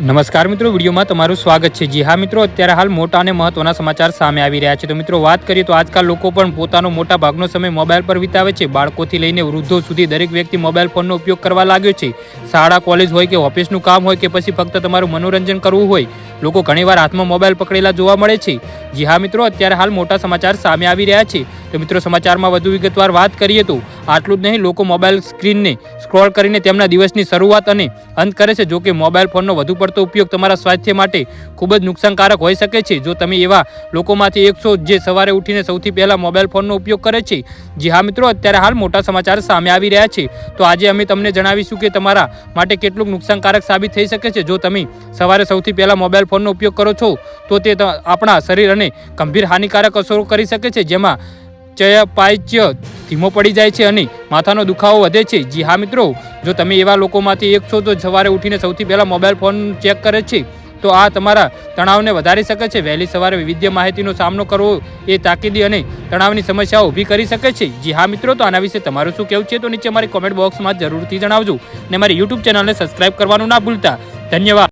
નમસ્કાર મિત્રો, વિડીયોમાં તમારું સ્વાગત છે. જી હા મિત્રો, અત્યારે હાલ મોટા અને મહત્વના સમાચાર સામે આવી રહ્યા છે. તો મિત્રો, વાત કરીએ તો આજકાલ લોકો પણ પોતાનો મોટા ભાગનો સમય મોબાઈલ પર વિતાવે છે. બાળકોથી લઈને વૃદ્ધો સુધી દરેક વ્યક્તિ મોબાઈલ ફોનનો ઉપયોગ કરવા લાગ્યો છે. શાળા, કોલેજ હોય કે ઓફિસનું કામ હોય કે પછી ફક્ત તમારું મનોરંજન કરવું હોય, લોકો ઘણીવાર હાથમાં મોબાઈલ પકડેલા જોવા મળે છે. જી હા મિત્રો, અત્યારે હાલ મોટા સમાચાર સામે આવી રહ્યા છે. તો મિત્રો, સમાચારમાં વધુ વિગતવાર વાત કરીએ તો આટલું જ નહીં, લોકો મોબાઈલ સ્ક્રીનને સ્ક્રોલ કરીને તેમના દિવસની શરૂઆત અને અંત કરે છે. જો કે મોબાઈલ ફોનનો વધુ પડતો ઉપયોગ તમારા સ્વાસ્થ્ય માટે ખૂબ જ નુકસાનકારક હોઈ શકે છે. જો તમે એવા લોકોમાંથી એક છો જે સવારે ઉઠીને સૌથી પહેલાં મોબાઈલ ફોનનો ઉપયોગ કરે છે, જી હા મિત્રો, અત્યારે હાલ મોટા સમાચાર સામે આવી રહ્યા છે. તો આજે અમે તમને જણાવીશું કે તમારા માટે કેટલું નુકસાનકારક સાબિત થઈ શકે છે. જો તમે સવારે સૌથી પહેલાં મોબાઈલ ફોનનો ઉપયોગ કરો છો તો તે, આપણા શરીર અને ગંભીર હાનિકારક અસરો કરી શકે છે. જેમાં ચયાપાચ્ય ધીમો પડી જાય છે અને માથાનો દુખાવો વધે છે. જી હા મિત્રો, જો તમે એવા લોકોમાંથી એક છો તો સવારે ઉઠીને સૌથી પહેલાં મોબાઈલ ફોન ચેક કરે છે, તો આ તમારા તણાવને વધારી શકે છે. વહેલી સવારે વિવિધ માહિતીનો સામનો કરવો એ તાકીદી અને તણાવની સમસ્યાઓ ઊભી કરી શકે છે. જી હા મિત્રો, તો આના વિશે તમારું શું કહેવું છે તો નીચે અમારી કોમેન્ટ બોક્સમાં જરૂરથી જણાવજો અને મારી યુટ્યુબ ચેનલને સબસ્ક્રાઈબ કરવાનું ના ભૂલતા. ધન્યવાદ.